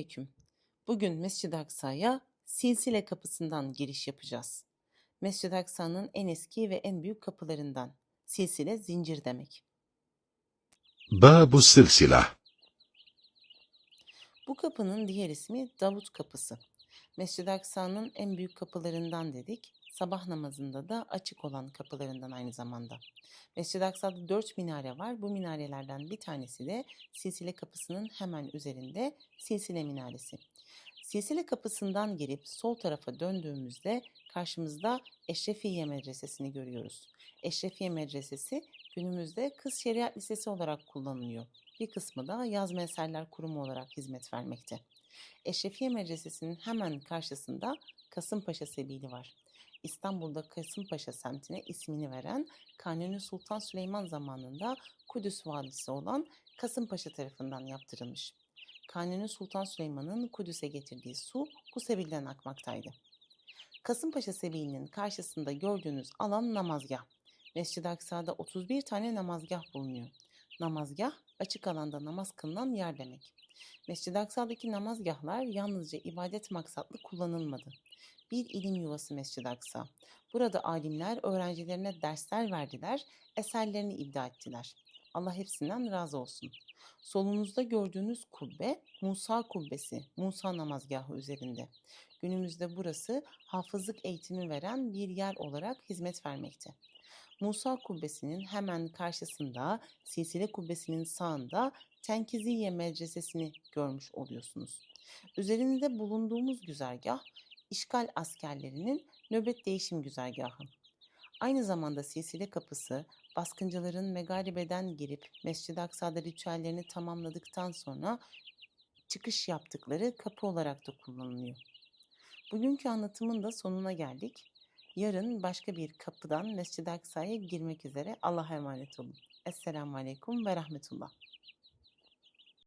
Selamünaleyküm. Bugün Mescid-i Aksa'ya silsile kapısından giriş yapacağız. Mescid-i Aksa'nın en eski ve en büyük kapılarından. Silsile zincir demek. Babu silsilah. Bu kapının diğer ismi Davut Kapısı. Mescid-i Aksa'nın en büyük kapılarından dedik. Sabah namazında da açık olan kapılarından aynı zamanda. Mescid-i Aksa'da dört minare var. Bu minarelerden bir tanesi de Silsile Kapısı'nın hemen üzerinde Silsile Minaresi. Silsile Kapısı'ndan girip sol tarafa döndüğümüzde karşımızda Eşrefiye Medresesi'ni görüyoruz. Eşrefiye Medresesi günümüzde Kız Şeriat Lisesi olarak kullanılıyor. Bir kısmı da Yazma Eserler Kurumu olarak hizmet vermekte. Eşrefiye Medresesi'nin hemen karşısında Kasımpaşa Sebili var. İstanbul'da Kasımpaşa semtine ismini veren Kanuni Sultan Süleyman zamanında Kudüs valisi olan Kasımpaşa tarafından yaptırılmış. Kanuni Sultan Süleyman'ın Kudüs'e getirdiği su bu sebilden akmaktaydı. Kasımpaşa Sebili'nin karşısında gördüğünüz alan namazgah. Mescid-i Aksa'da 31 tane namazgah bulunuyor. Namazgah açık alanda namaz kılınan yer demek. Mescid-i Aksa'daki namazgahlar yalnızca ibadet maksatlı kullanılmadı. Bir ilim yuvası Mescid-i Aksa. Burada alimler öğrencilerine dersler verdiler, eserlerini ibda ettiler. Allah hepsinden razı olsun. Solunuzda gördüğünüz kubbe Musa kubbesi, Musa namazgahı üzerinde. Günümüzde burası hafızlık eğitimi veren bir yer olarak hizmet vermekte. Musa kubbesinin hemen karşısında, Silsile kubbesinin sağında Tenkiziye medresesini görmüş oluyorsunuz. Üzerinde bulunduğumuz güzergah, işgal askerlerinin nöbet değişim güzergahı. Aynı zamanda Silsile Kapısı, baskıncıların Megaribe'den girip Mescid-i Aksa'da ritüellerini tamamladıktan sonra çıkış yaptıkları kapı olarak da kullanılıyor. Bugünkü anlatımın da sonuna geldik. Yarın başka bir kapıdan Mescid-i Aksa'ya girmek üzere Allah'a emanet olun. Esselamu Aleyküm ve Rahmetullah.